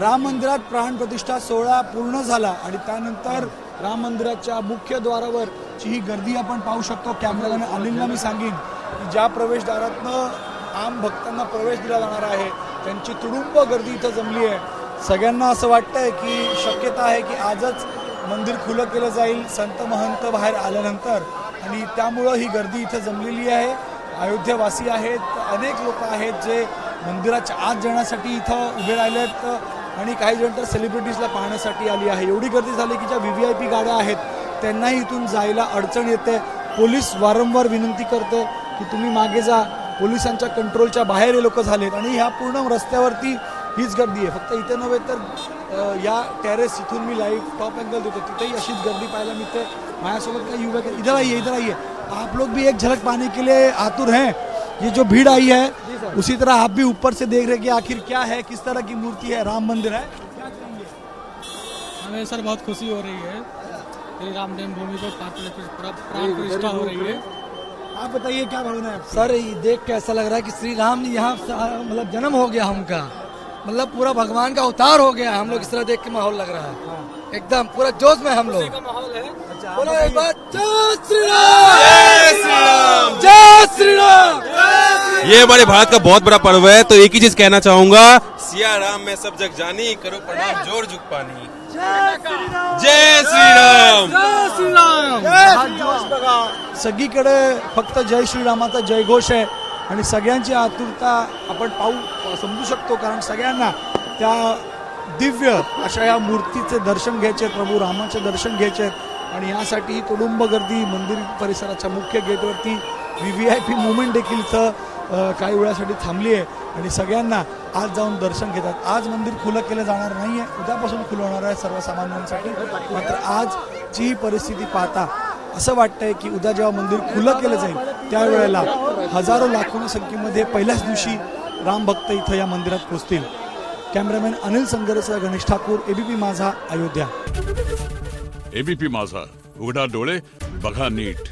राम मंदिरात प्राणप्रतिष्ठा सोहळा पूर्ण झाला आणि त्यानंतर राम मंदिराच्या मुख्य द्वारावर ही गर्दी आपण पाहू शकतो. कॅमेरामॅन अनिलला मी सांगेन की ज्या प्रवेशद्वारातनं आम भक्तांना प्रवेश दिला जाणार आहे त्यांची तुडुंब गर्दी इथं जमली आहे. सगळ्यांना असं वाटतंय की शक्यता आहे की आजच मंदिर खुलं केलं जाईल संत महंत बाहेर आल्यानंतर. आणि त्यामुळं ही गर्दी इथं जमलेली आहे. अयोध्यावासी आहेत अनेक लोक आहेत जे मंदिराच्या आत जाण्यासाठी इथं उभे राहिले आहेत आणि काही जण तर सेलिब्रिटीजला पाहण्यासाठी आली आहे. एवढी गर्दी झाली की ज्या व्ही व्ही आय पी गाड्या आहेत त्यांनाही इथून जायला अडचण येते. पोलीस वारंवार विनंती करते की तुम्ही मागे जा. पोलिसांच्या कंट्रोलच्या बाहेर हे लोक झालेत आणि ह्या पूर्ण रस्त्यावरती हीच गर्दी आहे. फक्त इथे नव्हे तर या टेरेस इथून मी लाईव्ह टॉप अँगल देतो. तिथेही अशीच गर्दी पाहायला मिळते. माझ्यासोबत काही युवक इथं इधर आइए इधर आइए आप लोग भी एक झलक पाने के लिए आतुर हैं. ये जो भीड़ आई है उसी तरह आप भी ऊपर से देख रहे कि आखिर क्या है किस तरह की मूर्ति है राम मंदिर है। हमें सर बहुत खुशी हो रही है। श्री राम जन्मभूमि को प्राण प्रतिष्ठा पूरा प्राण प्रतिष्ठा हो रही है। आप बताइए क्या भावना है सर ये देख के ऐसा लग रहा है कि श्री राम ने यहाँ मतलब जन्म हो गया हमका। मतलब पूरा भगवान का अवतार हो गया हम लोग इस तरह देख के माहौल लग रहा है। एकदम पूरा जोश में हम लोग। माहौल है। अच्छा, बोलो एक बताइए। जय श्री राम! ये हमारे भारत का बहुत बड़ा पर्व है तो एक ही चीज कहना चाहूंगा सिया राम में सब जग जानी करो प्रणाम जोर झुक पानी। जय श्री राम जय श्री राम हा जोश बघा सगळीकडे फक्त जय श्रीरामाचा जयघोष आहे आणि सगळ्यांची आतुरता आपण पाहू समजू शकतो कारण सगळ्यांना त्या दिव्य अशा या मूर्तीचे दर्शन घ्यायचे प्रभू रामाचे दर्शन घ्यायचे आणि यासाठी ही तुडुंब गर्दी मंदिर परिसराच्या मुख्य गेटवरती V V I P movement देखील इथं काही वेळासाठी थांबली आहे आणि सगळ्यांना आज जाऊन दर्शन घेतात. आज मंदिर खुलं केलं जाणार नाही आहे उद्यापासून खुलं होणार आहे सर्वसामान्यांसाठी. मात्र आजची ही परिस्थिती पाहता असं वाटतंय की उद्या जेव्हा मंदिर खुलं केलं जाईल त्यावेळेला हजारो लाखोनी संख्येमध्ये पहिल्याच दिवशी राम भक्त इथं या मंदिरात पोहोचतील. कॅमेरामॅन अनिल संगरसह गणेश ठाकूर एबीपी माझा अयोध्या. एबीपी माझा उघडा डोळे बघा नीट.